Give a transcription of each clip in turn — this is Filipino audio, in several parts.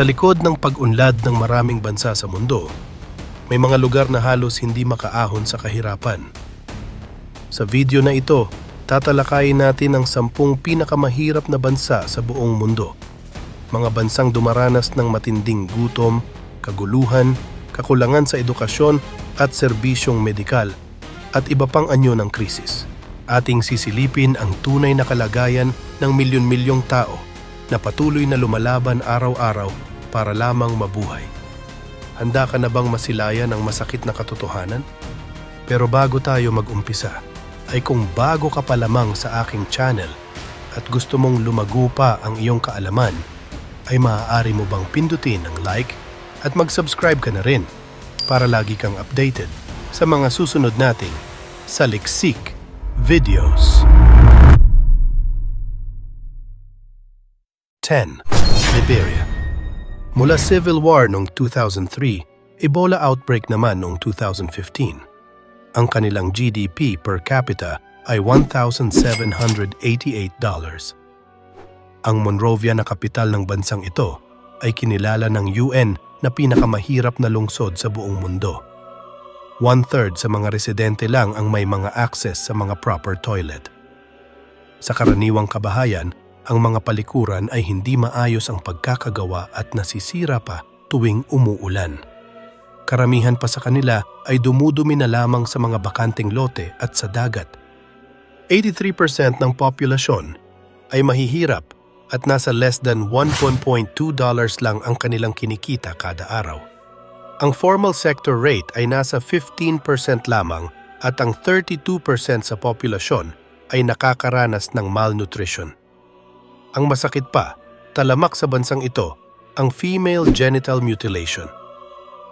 Sa likod ng pag-unlad ng maraming bansa sa mundo, may mga lugar na halos hindi makaahon sa kahirapan. Sa video na ito, tatalakayin natin ang sampung pinakamahirap na bansa sa buong mundo. Mga bansang dumaranas ng matinding gutom, kaguluhan, kakulangan sa edukasyon at serbisyong medikal at iba pang anyo ng krisis. Ating sisilipin ang tunay na kalagayan ng milyon-milyong tao na patuloy na lumalaban araw-araw para lamang mabuhay. Handa ka na bang masilayan ang masakit na katotohanan? Pero bago tayo mag-umpisa, ay kung bago ka pa lamang sa aking channel at gusto mong lumago pa ang iyong kaalaman, ay maaari mo bang pindutin ang like at mag-subscribe ka na rin para lagi kang updated sa mga susunod nating saliksik videos. 10. Liberia Mula Civil War noong 2003, Ebola outbreak naman noong 2015. Ang kanilang GDP per capita ay $1,788. Ang Monrovia na kapital ng bansang ito ay kinilala ng UN na pinakamahirap na lungsod sa buong mundo. One-third sa mga residente lang ang may mga access sa mga proper toilet. Sa karaniwang kabahayan, ang mga palikuran ay hindi maayos ang pagkakagawa at nasisira pa tuwing umuulan. Karamihan pa sa kanila ay dumudumi na lamang sa mga bakanting lote at sa dagat. 83% ng populasyon ay mahihirap at nasa less than 1.2 dollars lang ang kanilang kinikita kada araw. Ang formal sector rate ay nasa 15% lamang at ang 32% sa populasyon ay nakakaranas ng malnutrition. Ang masakit pa, talamak sa bansang ito, ang female genital mutilation.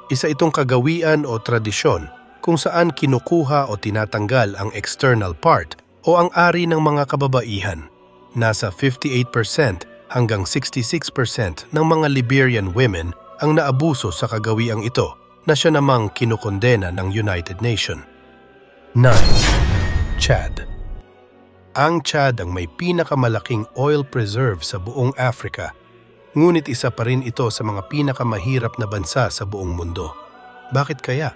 Isa itong kagawian o tradisyon kung saan kinukuha o tinatanggal ang external part o ang ari ng mga kababaihan. Nasa 58% hanggang 66% ng mga Liberian women ang naabuso sa kagawiang ito na siya namang kinukondena ng United Nation. 9. Chad Ang Chad ang may pinakamalaking oil preserve sa buong Africa, ngunit isa pa rin ito sa mga pinakamahirap na bansa sa buong mundo. Bakit kaya?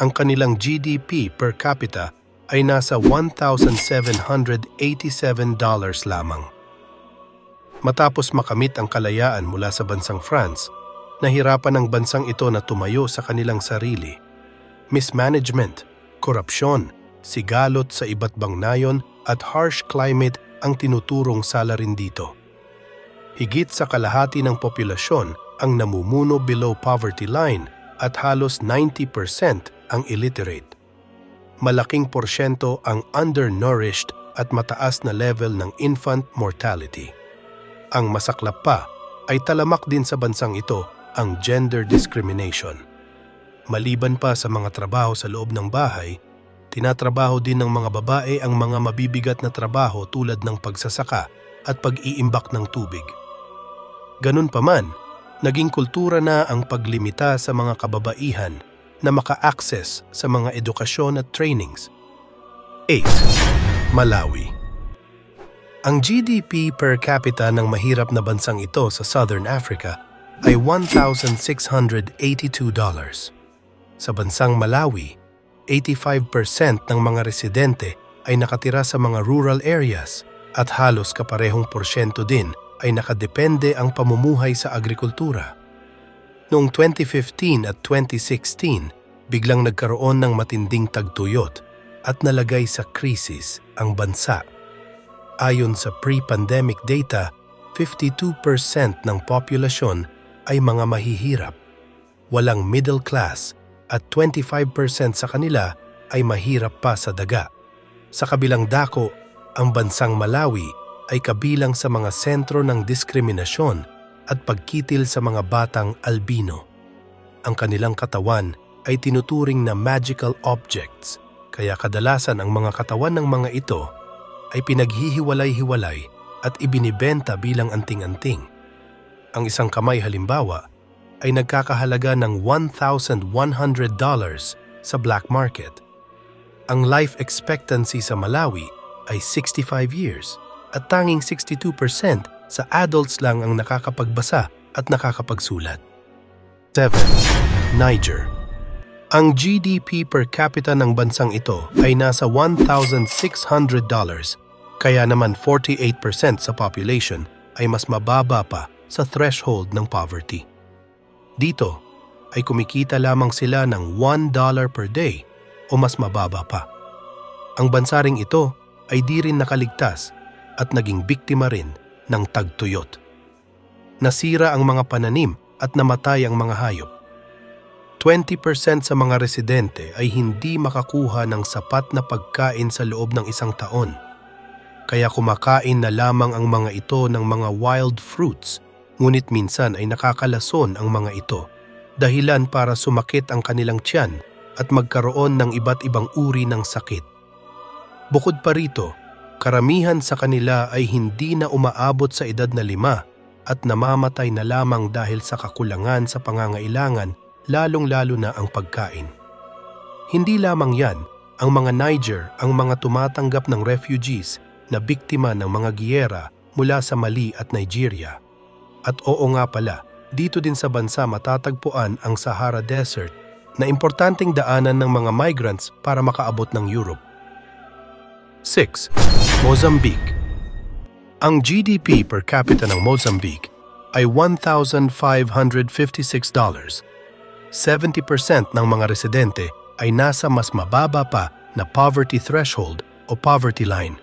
Ang kanilang GDP per capita ay nasa $1,787 lamang. Matapos makamit ang kalayaan mula sa bansang France, nahirapan ang bansang ito na tumayo sa kanilang sarili. Mismanagement, korupsyon, sigalot sa iba't bang nayon at harsh climate ang tinuturong salarin dito. Higit sa kalahati ng populasyon ang namumuno below poverty line at halos 90% ang illiterate. Malaking porsyento ang undernourished at mataas na level ng infant mortality. Ang masaklap pa ay talamak din sa bansang ito ang gender discrimination. Maliban pa sa mga trabaho sa loob ng bahay, tinatrabaho din ng mga babae ang mga mabibigat na trabaho tulad ng pagsasaka at pag-iimbak ng tubig. Ganun pa man, naging kultura na ang paglimita sa mga kababaihan na maka-access sa mga edukasyon at trainings. 8. Malawi Ang GDP per capita ng mahirap na bansang ito sa Southern Africa ay $1,682. Sa bansang Malawi, 85% ng mga residente ay nakatira sa mga rural areas at halos kaparehong porsyento din ay nakadepende ang pamumuhay sa agrikultura. Noong 2015 at 2016, biglang nagkaroon ng matinding tagtuyot at nalagay sa krisis ang bansa. Ayon sa pre-pandemic data, 52% ng populasyon ay mga mahihirap. Walang middle class at 25% sa kanila ay mahirap pa sa daga. Sa kabilang dako, ang bansang Malawi ay kabilang sa mga sentro ng diskriminasyon at pagkitil sa mga batang albino. Ang kanilang katawan ay tinuturing na magical objects, kaya kadalasan ang mga katawan ng mga ito ay pinaghihiwalay-hiwalay at ibinibenta bilang anting-anting. Ang isang kamay halimbawa ay nagkakahalaga ng $1,100 sa black market. Ang life expectancy sa Malawi ay 65 years at tanging 62% sa adults lang ang nakakapagbasa at nakakapagsulat. 7. Niger Ang GDP per capita ng bansang ito ay nasa $1,600, kaya naman 48% sa population ay mas mababa pa sa threshold ng poverty. Dito ay kumikita lamang sila ng $1 per day o mas mababa pa. Ang bansaring ito ay di rin nakaligtas at naging biktima rin ng tagtuyot. Nasira ang mga pananim at namatay ang mga hayop. 20% sa mga residente ay hindi makakuha ng sapat na pagkain sa loob ng isang taon. Kaya kumakain na lamang ang mga ito ng mga wild fruits, ngunit minsan ay nakakalason ang mga ito, dahilan para sumakit ang kanilang tiyan at magkaroon ng iba't ibang uri ng sakit. Bukod pa rito, karamihan sa kanila ay hindi na umaabot sa edad na lima at namamatay na lamang dahil sa kakulangan sa pangangailangan lalong-lalo na ang pagkain. Hindi lamang yan, ang mga Niger ang mga tumatanggap ng refugees na biktima ng mga giyera mula sa Mali at Nigeria. At oo nga pala, dito din sa bansa matatagpuan ang Sahara Desert na importanteng daanan ng mga migrants para makaabot ng Europe. 6. Mozambique Ang GDP per capita ng Mozambique ay $1,556 70% ng mga residente ay nasa mas mababa pa na poverty threshold o poverty line.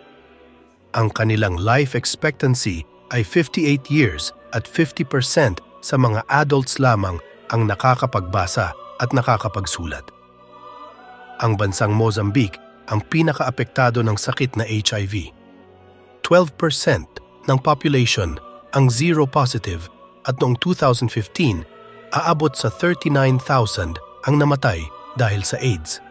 Ang kanilang life expectancy ay 58 years at 50% sa mga adults lamang ang nakakapagbasa at nakakapagsulat. Ang bansang Mozambique ang pinakaapektado ng sakit na HIV. 12% ng population ang zero positive at noong 2015 aabot sa 39,000 ang namatay dahil sa AIDS.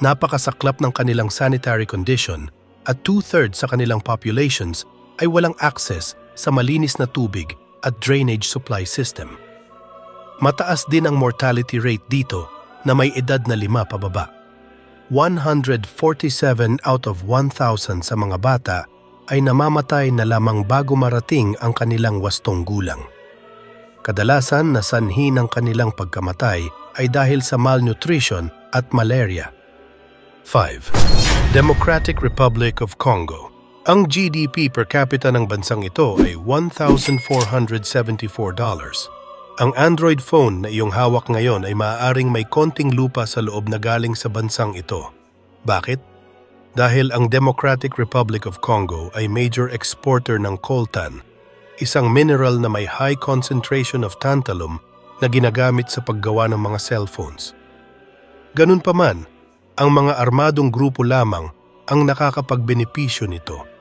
Napakasaklap ng kanilang sanitary condition at two-thirds sa kanilang populations ay walang access sa malinis na tubig at drainage supply system. Mataas din ang mortality rate dito na may edad na lima pababa. 147 out of 1,000 sa mga bata ay namamatay na lamang bago marating ang kanilang wastong gulang. Kadalasan na sanhi ng kanilang pagkamatay ay dahil sa malnutrition at malaria. 5. Democratic Republic of Congo Ang GDP per capita ng bansang ito ay $1,474. Ang Android phone na iyong hawak ngayon ay maaaring may konting lupa sa loob na galing sa bansang ito. Bakit? Dahil ang Democratic Republic of Congo ay major exporter ng coltan isang mineral na may high concentration of tantalum na ginagamit sa paggawa ng mga cellphones. Ganun pa man, ang mga armadong grupo lamang ang nakakapagbenepisyo nito.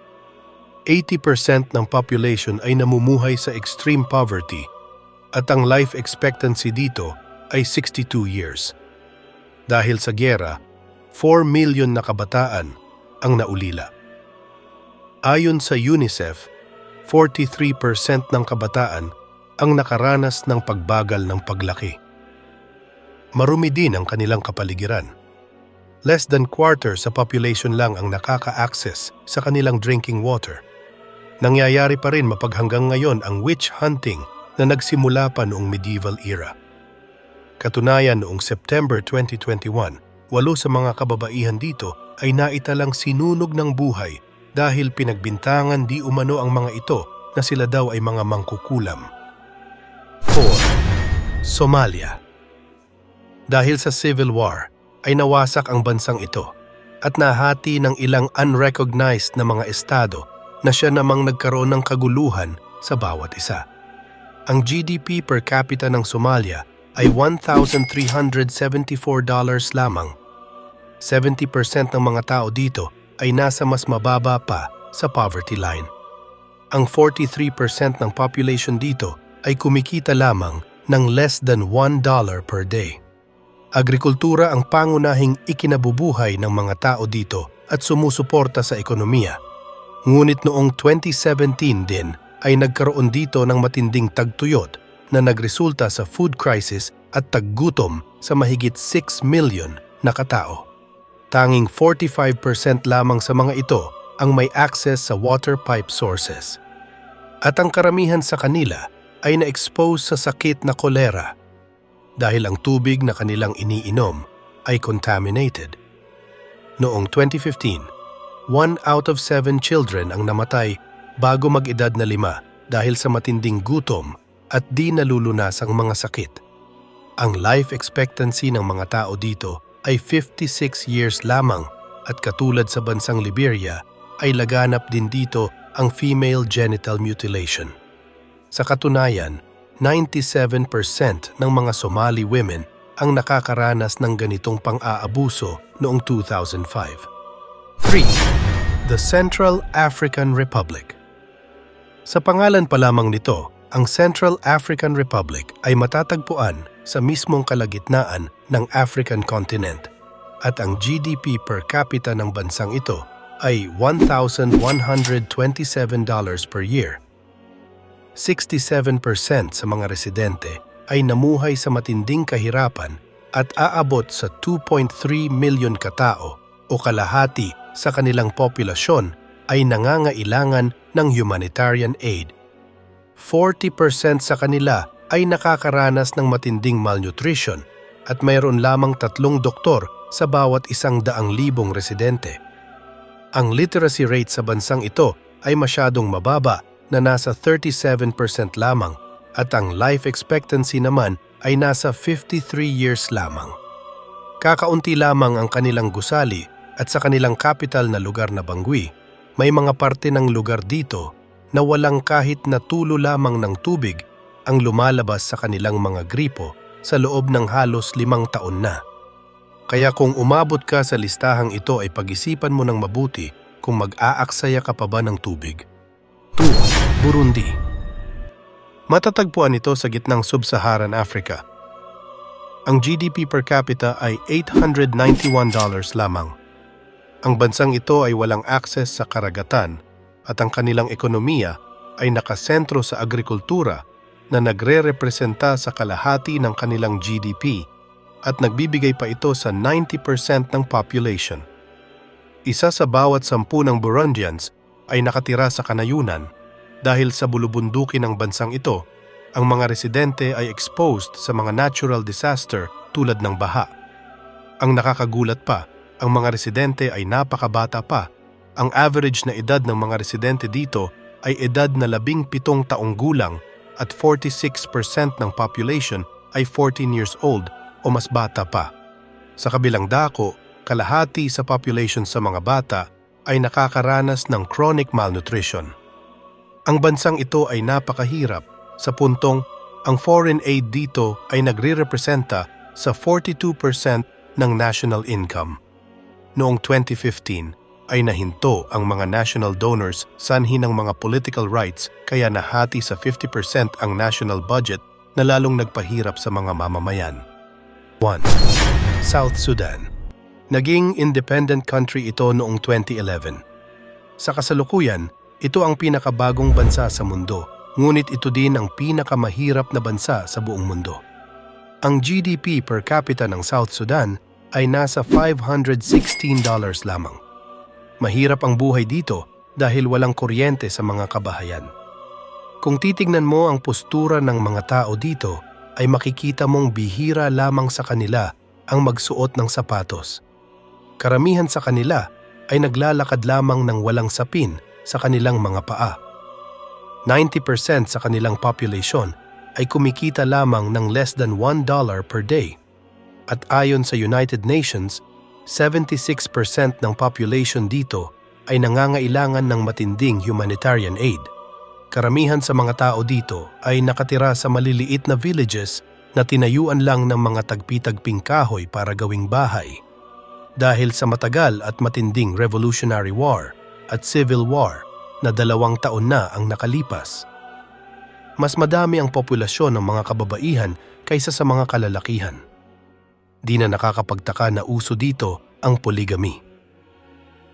80% ng population ay namumuhay sa extreme poverty at ang life expectancy dito ay 62 years. Dahil sa gyera, 4 million na kabataan ang naulila. Ayon sa UNICEF, 43% ng kabataan ang nakaranas ng pagbagal ng paglaki. Marumi din ang kanilang kapaligiran. Less than quarter sa population lang ang nakaka-access sa kanilang drinking water. Nangyayari pa rin mapaghanggang ngayon ang witch hunting na nagsimula pa noong medieval era. Katunayan noong September 2021, walo sa mga kababaihan dito ay naitalang sinunog ng buhay dahil pinagbintangan di umano ang mga ito na sila daw ay mga mangkukulam. 4. Somalia Dahil sa civil war, ay nawasak ang bansang ito at nahati ng ilang unrecognized na mga estado na siya namang nagkaroon ng kaguluhan sa bawat isa. Ang GDP per capita ng Somalia ay $1,374 lamang. 70% ng mga tao dito ay nasa mas mababa pa sa poverty line. Ang 43% ng population dito ay kumikita lamang ng less than $1 per day. Agrikultura ang pangunahing ikinabubuhay ng mga tao dito at sumusuporta sa ekonomiya. Ngunit noong 2017 din ay nagkaroon dito ng matinding tagtuyot na nagresulta sa food crisis at taggutom sa mahigit 6 million na katao. Tanging 45% lamang sa mga ito ang may access sa water pipe sources. At ang karamihan sa kanila ay na-expose sa sakit na kolera dahil ang tubig na kanilang iniinom ay contaminated. Noong 2015, one out of seven children ang namatay bago mag-edad na lima dahil sa matinding gutom at di nalulunasang mga sakit. Ang life expectancy ng mga tao dito ay 56 years lamang at katulad sa bansang Liberia ay laganap din dito ang female genital mutilation. Sa katunayan, 97% ng mga Somali women ang nakakaranas ng ganitong pang-aabuso noong 2005. 3. The Central African Republic Sa pangalan pa lamang nito, ang Central African Republic ay matatagpuan sa mismong kalagitnaan ng African continent at ang GDP per capita ng bansang ito ay $1,127 per year. 67% sa mga residente ay namuhay sa matinding kahirapan at aabot sa 2.3 milyon katao o kalahati sa kanilang populasyon ay nangangailangan ng humanitarian aid. 40% sa kanila ay nakakaranas ng matinding malnutrition at mayroon lamang tatlong doktor sa bawat isang daang libong residente. Ang literacy rate sa bansang ito ay masyadong mababa na nasa 37% lamang at ang life expectancy naman ay nasa 53 years lamang. Kakaunti lamang ang kanilang gusali at sa kanilang capital na lugar na Bangui, may mga parte ng lugar dito na walang kahit na tulo lamang ng tubig ang lumalabas sa kanilang mga gripo sa loob ng halos limang taon na. Kaya kung umabot ka sa listahang ito ay pag-isipan mo ng mabuti kung mag-aaksaya ka pa ba ng tubig. 2. Burundi Matatagpuan ito sa gitnang sub-Saharan Africa. Ang GDP per capita ay $891 lamang. Ang bansang ito ay walang akses sa karagatan at ang kanilang ekonomiya ay nakasentro sa agrikultura na nagre-representa sa kalahati ng kanilang GDP at nagbibigay pa ito sa 90% ng population. Isa sa bawat sampu ng Burundians ay nakatira sa kanayunan dahil sa bulubunduki ng bansang ito, ang mga residente ay exposed sa mga natural disaster tulad ng baha. Ang nakakagulat pa, ang mga residente ay napakabata pa. Ang average na edad ng mga residente dito ay edad na labing pitong taong gulang at 46% ng population ay 14 years old o mas bata pa. Sa kabilang dako, kalahati sa population sa mga bata ay nakakaranas ng chronic malnutrition. Ang bansang ito ay napakahirap sa puntong ang foreign aid dito ay nagre-representa sa 42% ng national income. Noong 2015 ay nahinto ang mga national donors sanhi ng mga political rights kaya nahati sa 50% ang national budget na lalong nagpahirap sa mga mamamayan. 1. South Sudan Naging independent country ito noong 2011. Sa kasalukuyan, ito ang pinakabagong bansa sa mundo, ngunit ito din ang pinakamahirap na bansa sa buong mundo. Ang GDP per capita ng South Sudan ay nasa $516 lamang. Mahirap ang buhay dito dahil walang kuryente sa mga kabahayan. Kung titignan mo ang postura ng mga tao dito, ay makikita mong bihira lamang sa kanila ang magsuot ng sapatos karamihan sa kanila ay naglalakad lamang ng walang sapin sa kanilang mga paa. 90% sa kanilang population ay kumikita lamang ng less than $1 per day. At ayon sa United Nations, 76% ng population dito ay nangangailangan ng matinding humanitarian aid. Karamihan sa mga tao dito ay nakatira sa maliliit na villages na tinayuan lang ng mga tagpi-tagping kahoy para gawing bahay dahil sa matagal at matinding Revolutionary War at Civil War na dalawang taon na ang nakalipas. Mas madami ang populasyon ng mga kababaihan kaysa sa mga kalalakihan. Di na nakakapagtaka na uso dito ang polygamy.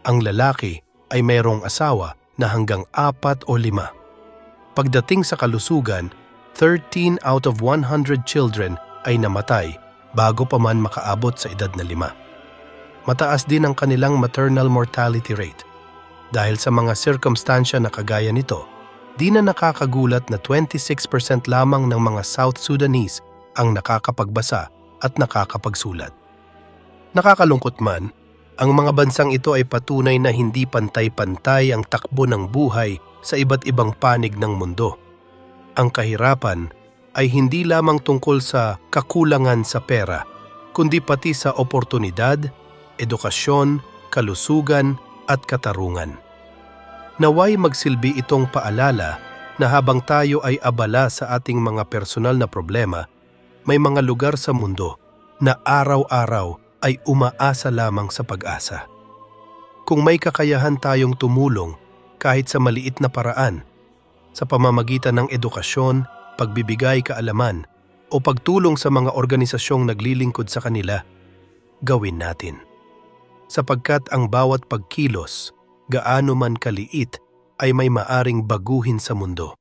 Ang lalaki ay mayroong asawa na hanggang apat o lima. Pagdating sa kalusugan, 13 out of 100 children ay namatay bago pa man makaabot sa edad na lima mataas din ang kanilang maternal mortality rate. Dahil sa mga sirkumstansya na kagaya nito, Di na nakakagulat na 26% lamang ng mga South Sudanese ang nakakapagbasa at nakakapagsulat. Nakakalungkot man, ang mga bansang ito ay patunay na hindi pantay-pantay ang takbo ng buhay sa iba't ibang panig ng mundo. Ang kahirapan ay hindi lamang tungkol sa kakulangan sa pera, kundi pati sa oportunidad, edukasyon, kalusugan at katarungan. Naway magsilbi itong paalala na habang tayo ay abala sa ating mga personal na problema, may mga lugar sa mundo na araw-araw ay umaasa lamang sa pag-asa. Kung may kakayahan tayong tumulong kahit sa maliit na paraan, sa pamamagitan ng edukasyon, pagbibigay kaalaman, o pagtulong sa mga organisasyong naglilingkod sa kanila, gawin natin. Sapagkat ang bawat pagkilos, gaano man kaliit, ay may maaring baguhin sa mundo.